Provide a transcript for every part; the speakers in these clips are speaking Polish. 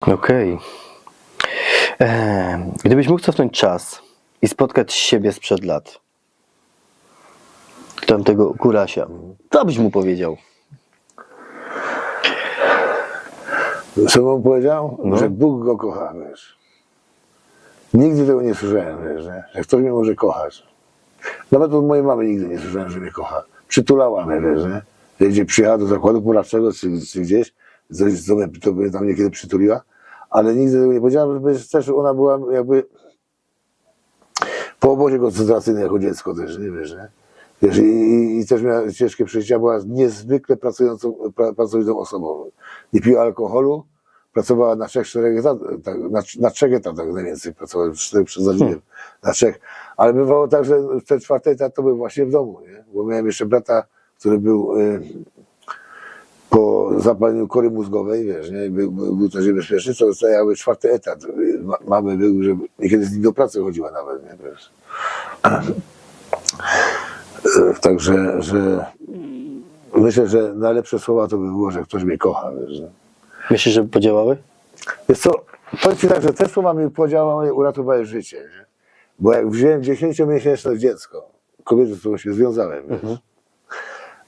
Okej. Em, Gdybyś mógł cofnąć czas i spotkać siebie sprzed lat, tamtego kurasia, co byś mu powiedział? Co mu powiedział? No. Że Bóg go kocha, wiesz. Nigdy tego nie słyszałem, wiesz, nie? że ktoś mnie może kochać. Nawet od mojej mamy nigdy nie słyszałem, że mnie kocha. Przytulała mnie, wiesz, nie? Gdzie przyjechała do zakładu poradczego, czy, czy gdzieś, mnie, to mnie tam niekiedy przytuliła, ale nigdy tego nie powiedziała, żeby też ona była jakby po obozie koncentracyjnym jako dziecko też, nie wiesz, nie? Wiesz, i, i, też miała ciężkie przeżycia, była niezwykle pracującą, pra, pracowitą osobą. Nie piła alkoholu, pracowała na trzech, czterech etatach, na, na trzech etatach najwięcej pracowała, cztery przesadziłem, na trzech. Ale bywało tak, że ten czwarty etat to był właśnie w domu, nie? Bo miałem jeszcze brata, który był y, po zapaleniu kory mózgowej, wiesz, nie? Był, był, też niebezpieczny, to zostajały czwarty etat. Ma- Mamy był, że niekiedy z nim do pracy chodziła nawet, nie? Wiesz. E, Także, że myślę, że najlepsze słowa to by było, że ktoś mnie kocha. Wiesz. Myślisz, że podziałały? Wiesz co, powiem Ci tak, że te słowa mi podziałały, uratowały życie. Nie? Bo jak wziąłem 10-miesięczne dziecko, kobietę, z którą się związałem, wiesz,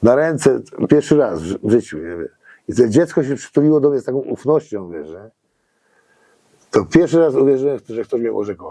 na ręce pierwszy raz w życiu, wiesz, i to dziecko się przytuliło do mnie z taką ufnością, wiesz, nie? to pierwszy raz uwierzyłem, że ktoś mnie może kochać.